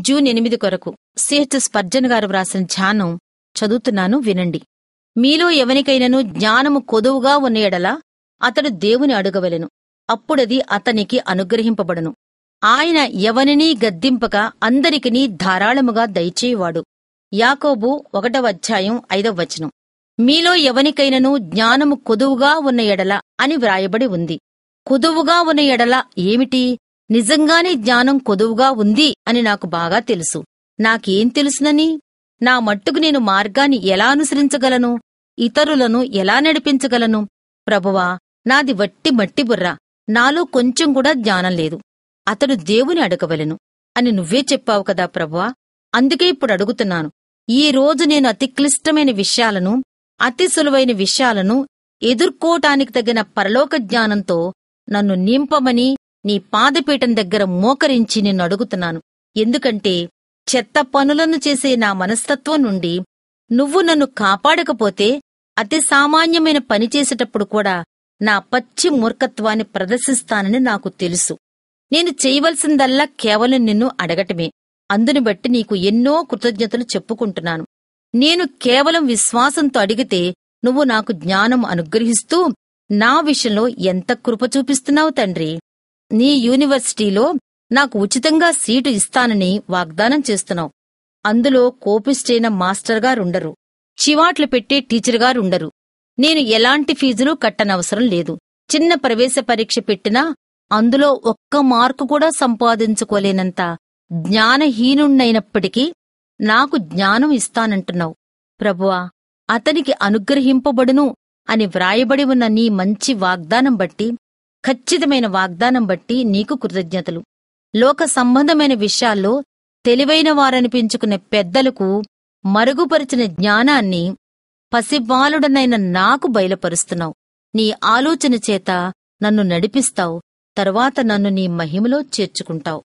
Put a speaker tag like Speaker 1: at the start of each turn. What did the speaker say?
Speaker 1: June ఎనిమిది కొరకు CH Spurgeon గారు వ్రాసిన ధ్యానం చదువుతున్నాను వినండి. మీలో ఎవనికైనను జ్ఞానము కొదువుగా ఉన్న ఎడల అతడు దేవుని అడుగవలెను. అప్పుడది అతనికి అనుగ్రహింపబడును. ఆయన ఎవనినీ గద్దింపక అందరికినీ ధారాళముగా దయచేయువాడు. యాకోబు ఒకటవ అధ్యాయం ఐదవ వచనం. మీలో ఎవనికైనను జ్ఞానము కొదువుగా ఉన్న ఎడల అని వ్రాయబడి ఉంది. కొదువుగా ఉన్న ఎడల ఏమిటి? నిజంగానే జ్ఞానం కొదువుగా ఉంది అని నాకు బాగా తెలుసు. నాకేం తెలుసునని? నా మట్టుకు నేను మార్గాన్ని ఎలా అనుసరించగలను? ఇతరులను ఎలా నడిపించగలను? ప్రభువా నాది వట్టి మట్టి బుర్ర. నాలో కొంచెం కూడా జ్ఞానం లేదు. అతడు దేవుని అడగవలెను. అని నువ్వే చెప్పావు కదా ప్రభువా. అందుకే ఇప్పుడు అడుగుతున్నాను. ఈ రోజు నేను అతి క్లిష్టమైన విషయాలను అతి సులువైన విషయాలను ఎదుర్కోటానికి తగిన పరలోక జ్ఞానంతో నన్ను నింపమని నీ పాదపీఠం దగ్గర మోకరించి నిన్ను అడుగుతున్నాను. ఎందుకంటే చెత్త పనులను చేసే నా మనస్తత్వం నుండి నువ్వు నన్ను కాపాడకపోతే అతి సామాన్యమైన పని చేసేటప్పుడు కూడా నా పచ్చి మూర్ఖత్వాన్ని ప్రదర్శిస్తానని నాకు తెలుసు. నేను చేయవలసిందల్లా కేవలం నిన్ను అడగటమే. అందుని బట్టి నీకు ఎన్నో కృతజ్ఞతలు చెప్పుకుంటున్నాను. నేను కేవలం విశ్వాసంతో అడిగితే నువ్వు నాకు జ్ఞానం అనుగ్రహిస్తూ నా విషయంలో ఎంత కృప చూపిస్తున్నావు తండ్రి? నీ యూనివర్సిటీలో నాకు ఉచితంగా సీటు ఇస్తానని వాగ్దానం చేస్తున్నావు. అందులో కోపిస్టైన మాస్టర్ గారుండరు. చివాట్లు పెట్టే టీచర్ గారుండరు. నేను ఎలాంటి ఫీజులు కట్టనవసరం లేదు. చిన్న ప్రవేశ పరీక్ష పెట్టినా అందులో ఒక్క మార్కు కూడా సంపాదించుకోలేనంత జ్ఞానహీనుణ్ణైనప్పటికీ నాకు జ్ఞానం ఇస్తానంటున్నావు. ప్రభువా అతనికి అనుగ్రహింపబడును అని వ్రాయబడి ఉన్న నీ మంచి వాగ్దానం బట్టి ఖచ్చితమైన వాగ్దానం బట్టి నీకు కృతజ్ఞతలు. లోక సంబంధమైన విషయాల్లో తెలివైన వారనిపించుకునే పెద్దలకు మరుగుపరిచిన జ్ఞానాన్ని పసిబాలుడనైన నాకు బయలుపరుస్తున్నావు. నీ ఆలోచన చేత నన్ను నడిపిస్తావు తర్వాత నన్ను నీ మహిమలో చేర్చుకుంటావు.